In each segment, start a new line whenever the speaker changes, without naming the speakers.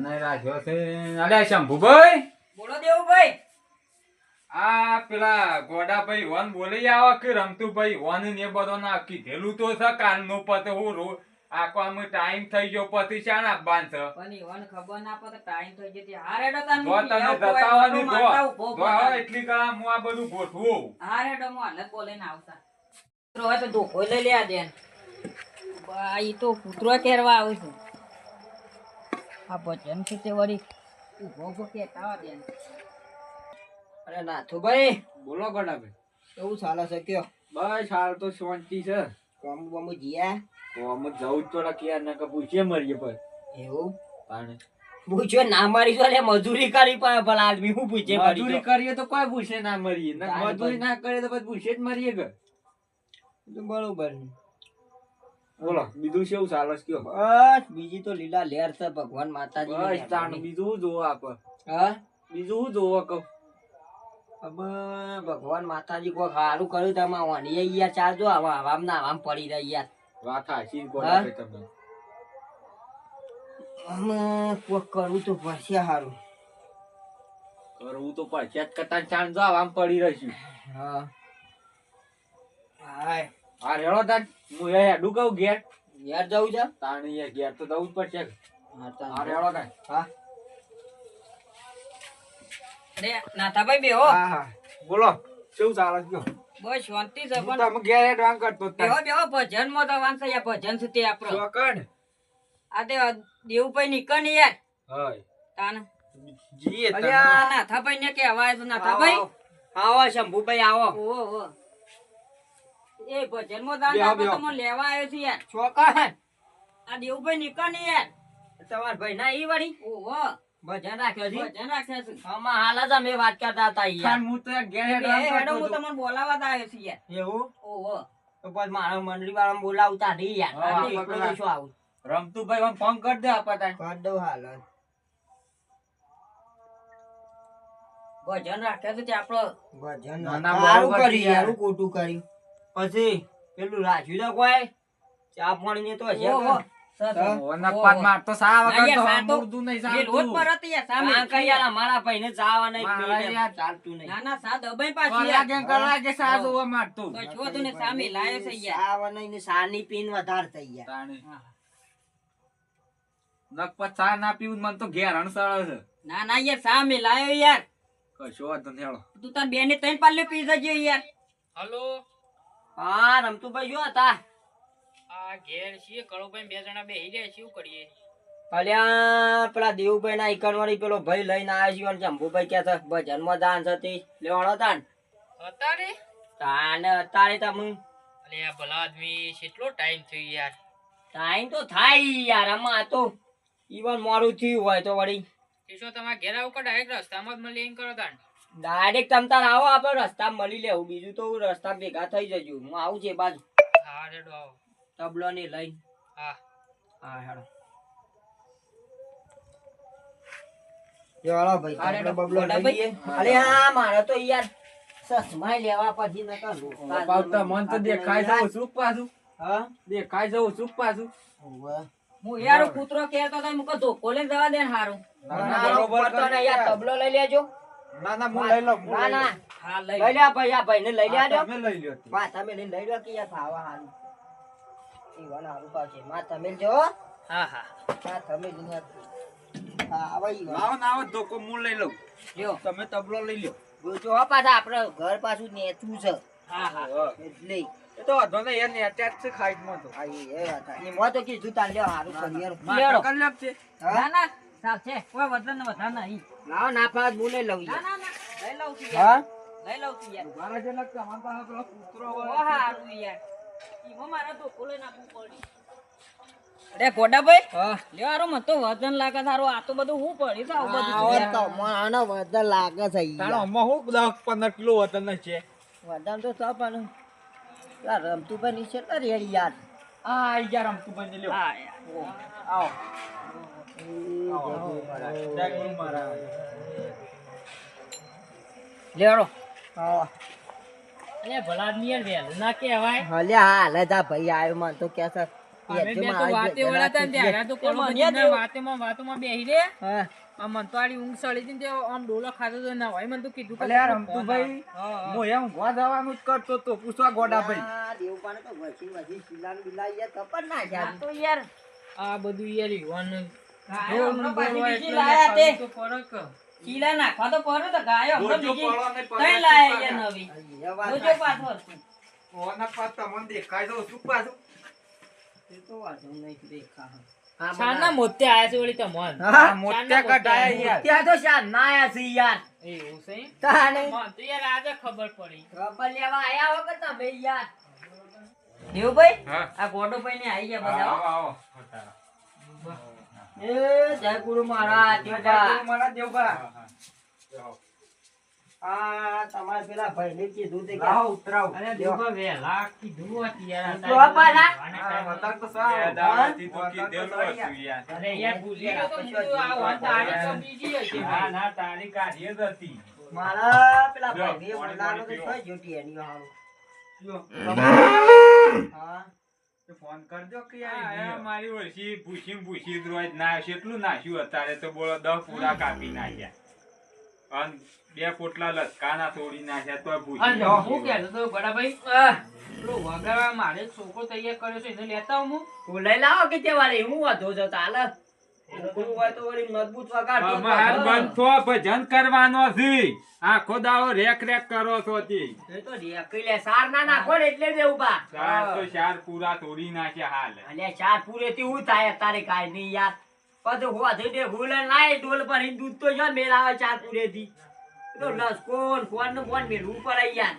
ભજન રાખ્યો છે. અલ્યા શંભુભાઈ?
બોલો દેવુભાઈ.
આ પેલા ગોડાભાઈ વન બોલી આવો કે રમતુભાઈ વન ને બધો ના કીધેલું તો છે કાલનું પતે હું રો આખો આમ ટાઈમ થઈ ગયો પછી શાના બાંધ છે?
પણ ઈવન ખબર ના પડે ટાઈમ થઈ જતી હારે ડતા
જો તમે જતાવાની જો જો હવે એટલી કળા હું આ બધું ગોઠવું?
હારે ડો હું હાલત બોલીને આવતા. કૂતરો તો ધોકો લઈ લે દેન. ઈ તો કૂતરો કેરવા આવું છું. આ ભજન છે તે વળી ઊભો ઊભો કેતા દેન
અરે નાથુભાઈ
બોલો ગોડાભાઈ.
કેવું ચાલે છે કયો?
બસ હાલ તો શાંતિ છે.
કોમ બોમ જીયા?
કોમ જવું જ તો ના કે પૂછીએ મરીએ પર
એવું?
પાણે
પૂછ્યો ના મારી તો લે મજૂરી કરી પણ ભલા આદમી હું પૂછે
મજૂરી કરીએ તો કોઈ પૂછે ના મરીએ મજૂરી ના કરીએ તો પછી પૂછે જ મરીએ કે
બરોબર
બોલો. બીજું શું ચાલે છે કયો?
બસ બીજી તો લીલા લેર છે ભગવાન માતાજી
બસ તાણ બીજું જોવો આપ
હા?
બીજું જોવો કહું?
હવે ભગવાન માતાજી કોઈ સારું કર્યું તમે વાણી યાર ચાલજો આવા આવામ ના આવામ પડી રહી યાર.
વાત હાચી? ગોડાભાઈ તમે
અમે કોક કરવું તો પડશે સારું
કરવું તો પડશે જ કરતા ચાણ જો આમ પડી રહીશું.
હા. હાય.
હા રેડો તાન. હું એ હેડું કહું ઘેર
યાર જવું છે?
તાણ એ ઘેર તો જવું જ પડશે.
હા
રેડો તાન.
હા.
અરે નાથાભાઈ બેહો.
હા હા. બોલો શું ચાલે છે?
બસ શાંતિ છે પણ
તમે ઘેર હેડવાન કરતો
બેહો બેહો ભજનમાં તો વાંચે યા ભજન તે આપણો
ચોકડ.
આ તે દેવુભાઈ નીકળ ને યાર.
હોય.
તાન
જીએ તાન.
અલ્યા નાથાભાઈ ને કે અવાજ નાથાભાઈ?
આવો શંભુભાઈ આવો.
ઓ ઓહો. એ ભજનમાં દાન આપો
બેહો.
તો મને લેવા આવ્યો છે યાર.
ચોકન
આ દેવભાઈ નીકળ ને યાર.
તમાર ભાઈ ના ઈ વળી?
ઓહો.
ભજન રાખ્યો છે?
ભજન રાખ્યા છે.
આમાં હાલ જ અમે વાત કરતા હતા યાર.
હું તો ઘેર
હેડો હું તમને બોલાવવા જ આવ્યો છું યાર.
એવું?
ઓહો.
તો પછી મારા મંડળી વાળા બોલાવતા નહીં યાર.
હા,
શું આવું?
રમતું ભાઈ ફોન કરી દે આપા તાન.
કર દઉં હાલ
ભજન રાખ્યા છે તે આપણો.
ભજન
ના, ના,
સારું કર્યું
યાર.
યાર. ખોટું કર્યું. પછી પેલું રાખ્યું તો કોઈ? ચા પાણી ને તો હશે
ના
પીવું મને તો ઘેર હણસાળે છે.
ના ના યાર સામે લાયો યાર.
કશો વાંધો નહીં હેળો.
તું તાર બેને ત્રણ પાલ્લે પી જજો યાર.
હલો.
હા રમતુભાઈ જો હતા.
આ ઘેર છીએ કળુભાઈ બે જણા બેહી રહ્યા શું કરીએ?
અલ્યા પેલા દેવુભાઈ ના ઈકણ પેલો ભાઈ લઈને આવ્યો છે અને જંબુભાઈ કે છે ભજનમાં દાન છે લેવાડો તાન
અત્યારે
તાને અત્યારે તમે.
અલે આ ભલા આદમી કેટલો ટાઈમ થયો યાર.
ટાઈમ તો થાય યાર આમાં તો ઈવન મારું થયું હોય તો વળી.
શું તમારા ઘેર આવું કે ડાયરેક્ટ રસ્તામાં જ મળી એમ કરો તાણ?
ડાયરેક્ટ તમ તાર આવો આપણે રસ્તા મળી લેવું. બીજું તો રસ્તા ભેગા થઈ જજો. હું આવું છે બાજુ.
હા રેડો આવો.
તબલો ને લઈને.
હા.
હા હેડો. જો ભાઈ. બબલો લઈએ. અરે હા મારે તો યાર સસમાય લેવા પછી નકર રોકતા
પાવતા મન. તો દેખાય જવું સુખ પાછું.
હા?
દેખાય જવું સુખ પાછું.
હોવે.
હું યાર કૂતરો કહેતો તો મુકો ધોકો લઈને જવા દે હારું.
બરોબર
તો યાર
યાર.
તબલો લઈ લેજો.
ના ના હું લઈ લઉં
ના ના.
હા
લઈ
લઈ
લે આ ભાઈ ને લઈ લ્યા
તમે લઈ લ્યો તે.
તમે લઈ લઈ લો કે યાર ખાવા હારું. ઈવન હારું પાછે માં તમે જો.
હા હા.
માં તમે લઈને હા આવો ઈવન.
લાવો ના આવો ધોકો હું લઈ લઉં.
લ્યો
તમે તબલો લઈ લ્યો.
જો હો પાછા આપણે ઘર પાછું નેચું છે.
હા હા.
એટલે.
એ તો વાંધો નહીં ને જ તો.
આ એ વાત એમાં તો કીધું તાર લ્યો હારું કરી
માં
લેડો.
ટકર લાગશે.
હા?
ના ના છે. કોઈ વધારે ને વધારે નહીં.
લાવો ના પાસ હું લઈ લઉં
ના. ના લઈ લઉં છું
હા?
લઈ લઉં છું યાર.
મારા જે લાગતા અમારા પાસે પેલો કૂતરો હોય.
હારું યાર. ઈમાં મારે ધોકો લઈને આપવું પડી. અરે ગોડાભાઈ
હા.
લ્યો હારું મને તો વજન લાગે તારું આ તો બધું હું પડી છે બધું
આવો તો મને વધારે લાગે છે
તારો
યાર.
હું દસ પંદર કિલો વજન છે.
વજન તો તો પણ યાર રમતું પણ નીચે તો રેડી યાર.
આ લ્યો.
હા
આવો.
લેડો
આવો.
અલે ભલા યાર વહેલું ના કહેવાય.
હલે હાલ જ આ ભાઈ આવ્યો મને તો કે છે.
અમે બે તો
મારા
વાતે
ઘેર
ને ત્યારે તો
તે
કળુભાઈ
મને દેવું.
વાતેમાં વાતોમાં બેહી રે.
હા.
મન તો આડી ઊંઘ સળી હતી આમ ડોલો ખાતો તો ના હોય. મને તો કીધું કે
યાર.
હા,
એમ જ કરતો તો પૂછવા ગોડા
ભાઈ. દેવપાને તો વસી વસી શિલાને બિલાઈ યાર ના
આ તો યાર
આ બધું યાર યુવાન
નાખવા તો તો ગાયો હમણાં બીજી
ને પડો
ત્રણ
ને
લાયા
પાછા.
નવી. જોજો પાછો.
ઓના પાછ તમને દેખાય તો શું પાછું?
એ તો વાંધો નહીં દેખા હા
મોતે આયા છે વળી તમોન.
હા,
મોટા કઢાયા યાર.
ત્યાં તો શાન ના આયા છે યાર.
એવું છે
તાને
મન તો યાર આજે ખબર પડી.
ખબર લેવા આયા હો કે તમે યાર?
દેવુભાઈ
હા.
આ ગોડોભાઈ ને આવી ગયા
આવો,
બધા
આવો.
એ જય ગુરુ મહારાજ દેવબા
મારા દેવબા.
આ તમારે પેલા ભાઈને કીધું તે કે
લાવો, ઉતરાવો.
અરે દેવભા વેલા કીધું હતું યાર
તો પાછા?
હા, વધારે તો સારું.
હા?
દાડાથી તો કીધેલું હતું યાર.
અરે યાર ભૂલી ગયો તો હું આ વાત તો બીજી હતી
ના, ના, તારી કાઢી જ હતી.
મારા પેલા
જો,
ભાઈને
પાણી
તો
પાણી
થઈ ગયો
જો,
હા
તો ફોન કરજો કે મારી ઓળખી ભૂસી ભૂસી રોજ ના એટલું નાખ્યું અત્યારે તો બોલો દસ પૂરા કાપી નાખ્યા. અને બે પોટલા લસકાના તોડી નાખ્યા તો ભૂસી
હું કહેતો તો ગડાભાઈ પેલો વગાડવા મારે છોકરો તૈયાર કર્યો છે એને લેતા હું?
લઈ લાવો કે તે વાળી હું વાંધો જતા ચાલે ગુરુ હોય તો વળી મજબૂત વગાડતો જ
અમાર
હોય.
બંધો ભજન કરવાનો છે આખો દાડો રેક રેક કરો છો તે
એ તો રેકઈ લે. સાર ના નાખો એટલે જ એવું બા
તો ચાર પૂરા તોડી નાખે હાલ.
અલ્યા ચાર પૂરે થી હું થાય તારે કાઈ નહીં યાર. પછી હોધી દે ભૂલે લાય ડોલ પર દૂધ તો જો મેલ આવે ચાર પૂરે થી. એ તો લસકોન ફોનનું ફોન મેલવું પડે યાર.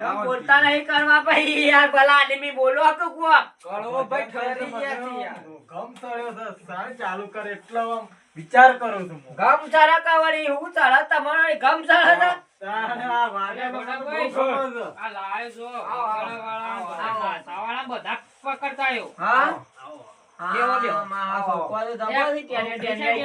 બોલતા નહીં કરવા ભાઈ યાર ભલા આદમી બોલો કે કો
કળવો ભાઈ ઠરી ગયા છે યાર. ગમ તળ્યો છે સાર ચાલુ કર એટલો આમ વિચાર કરો છું
ગમ ચડા કાવડી હું ચડા તમારો ગમ ચડા હતા
તારે વાગે.
આ લાયો જો
આવો,
બધા પકડતા આવ્યો
હા? તો.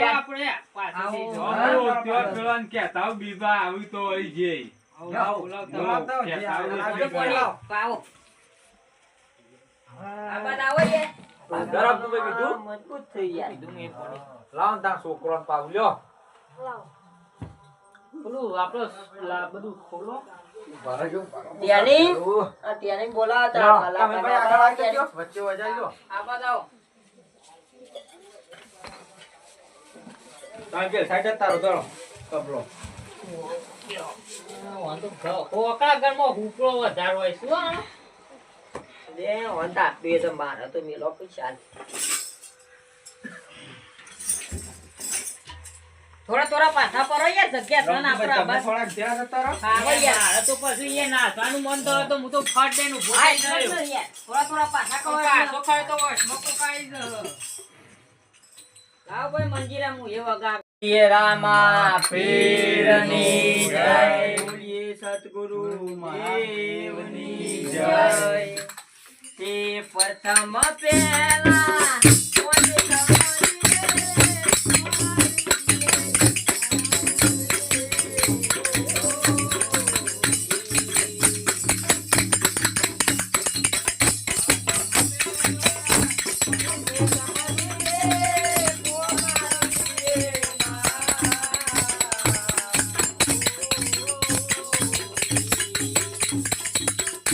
આપણે?
આવો.
જો.
આવો, ત્યાં પેલા ને કહેતા આવો, બીજા આવી તો આવી જાય.
આવો, બોલાવતા
બોલાવતા
આવો.
હોય, જે આવે
આવજો
તે
પોણી.
બોલાવો.
પાવો આ બધા આવો યાર
ગરમ તો મેં કીધું.
આ મજબૂત થઈ યાર
કીધું મેં પણ.
લાવો ને તાર છોકરોને પાવ લ્યો.
પેલું આપણો બધું ખોલો
ત્યાંની બોલાવતા.
વચ્ચે વજાઈ જ તારો. કપડો.
વાંધો ઘરમાં હુકડો વધારે હોય શું આ?
લે, હોંડા તો મારે તો મેલો પૈસા
થોડા થોડા પાછા પર જગ્યા છે
ને. ધ્યાન
યાર
તો પછી એ નાસવાનું મન તો હું તો ફટ દઈને
યાર. થોડા થોડા પાછા કરો
પાછો ખાય તો વચમાં કોકાઈ જ.
લાવો ભાઈ મંજીરા હું એ વગા
એ રામા પીરની જય. બોલીએ સતગુરુ દેવની જય. તે પ્રથમ પેલા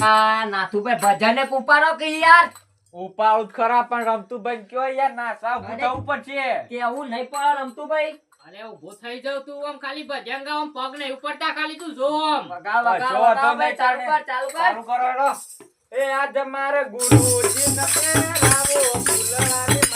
આ નાથુભાઈ ભજને કુપારો કે યાર?
ઉપાડ ખરા પણ રમતુભાઈ કયો યાર ના સાવ ભૂતાવું પડશે
કેવું નહીં પડે રમતુભાઈ.
અરે ઊભો થઈ જાવ તું આમ ખાલી ભજન ગાવ આમ પગ નહીં ઉપડતા ખાલી તું જો આમ.
વગા વગા
તમે
ચાલુ કર ચાલુ. કર.
ચાલુ કરો એ આજ મારે ગુરુજી ને ફૂલડાની માળા.